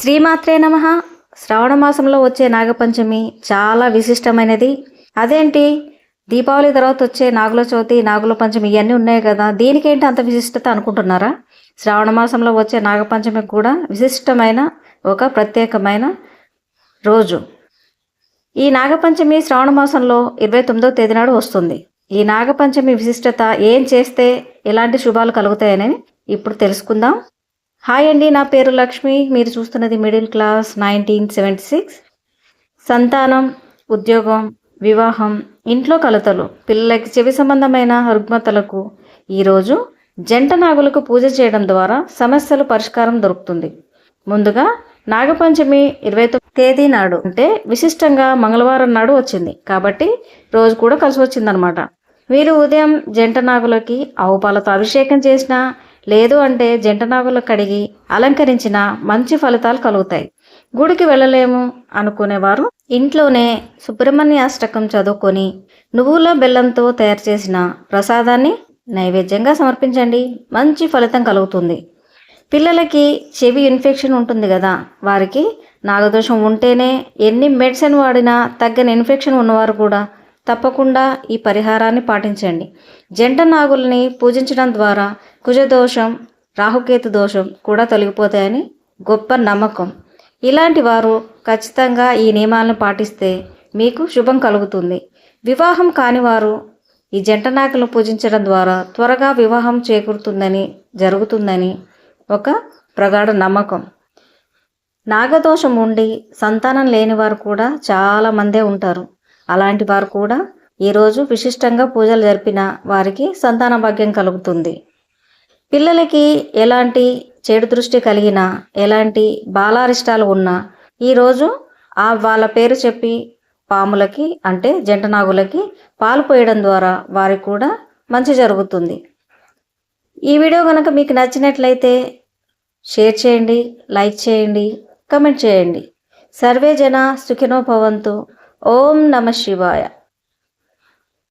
శ్రీమాత్రే నమ. శ్రావణ మాసంలో వచ్చే నాగపంచమి చాలా విశిష్టమైనది. అదేంటి? దీపావళి తర్వాత వచ్చే నాగుల చవితి నాగుల పంచమి ఇవన్నీ ఉన్నాయి కదా. దీనికేంటి అంత విశిష్టత అనుకుంటున్నారా? శ్రావణ మాసంలో వచ్చే నాగపంచమి కూడా విశిష్టమైన ఒక ప్రత్యేకమైన రోజు. ఈ నాగపంచమి శ్రావణ మాసంలో ఇరవై తొమ్మిదో తేదీ నాడు వస్తుంది. ఈ నాగపంచమి విశిష్టత ఏం చేస్తే ఎలాంటి శుభాలు కలుగుతాయని ఇప్పుడు తెలుసుకుందాం. హాయ్ అండి నా పేరు లక్ష్మి. మీరు చూస్తున్నది middle class nineteen seventy six. సంతానం ఉద్యోగం వివాహం ఇంట్లో కలతలు పిల్లలకి చెవి సంబంధమైన రుగ్మతలకు ఈరోజు జంట నాగులకు పూజ చేయడం ద్వారా సమస్యలు పరిష్కారం దొరుకుతుంది. ముందుగా నాగపంచమి ఇరవై తొమ్మిది తేదీ నాడు అంటే విశిష్టంగా మంగళవారం నాడు వచ్చింది. కాబట్టి రోజు కూడా కలిసి వచ్చిందనమాట మీరు ఉదయం జంట నాగులకి ఆవు పాలతో అభిషేకం చేసినా లేదు అంటే జంట నాగులు కడిగి అలంకరించిన మంచి ఫలితాలు కలుగుతాయి. గుడికి వెళ్ళలేము అనుకునేవారు. ఇంట్లోనే సుబ్రహ్మణ్య అష్టకం చదువుకొని నువ్వుల బెల్లంతో తయారు చేసిన ప్రసాదాన్ని నైవేద్యంగా సమర్పించండి. మంచి ఫలితం కలుగుతుంది. పిల్లలకి చెవి ఇన్ఫెక్షన్ ఉంటుంది కదా వారికి నాగదోషం ఉంటేనే ఎన్ని మెడిసిన్ వాడినా తగ్గని ఇన్ఫెక్షన్ ఉన్నవారు కూడా తప్పకుండా ఈ పరిహారాన్ని పాటించండి. జంట నాగుల్ని పూజించడం ద్వారా కుజదోషం రాహుకేతు దోషం కూడా తొలగిపోతాయని గొప్ప నమ్మకం. ఇలాంటి వారు ఖచ్చితంగా ఈ నియమాలను పాటిస్తే మీకు శుభం కలుగుతుంది. వివాహం కాని వారు ఈ జంట నాగులను పూజించడం ద్వారా త్వరగా వివాహం చేకూరుతుందని జరుగుతుందని ఒక ప్రగాఢ నమ్మకం. నాగదోషం ఉండి సంతానం లేని వారు కూడా చాలామందే ఉంటారు. అలాంటి వారు కూడా ఈరోజు విశిష్టంగా పూజలు జరిపిన వారికి సంతాన భాగ్యం కలుగుతుంది. పిల్లలకి ఎలాంటి చెడు దృష్టి కలిగినా ఎలాంటి బాలారిష్టాలు ఉన్నా ఈరోజు ఆ వాళ్ళ పేరు చెప్పి పాములకి అంటే జంట నాగులకి పాలు పోయడం ద్వారా వారికి కూడా మంచి జరుగుతుంది. ఈ వీడియో కనుక మీకు నచ్చినట్లయితే షేర్ చేయండి లైక్ చేయండి కమెంట్ చేయండి. సర్వే జన సుఖినోభవంతు ఓం నమ శివాయ.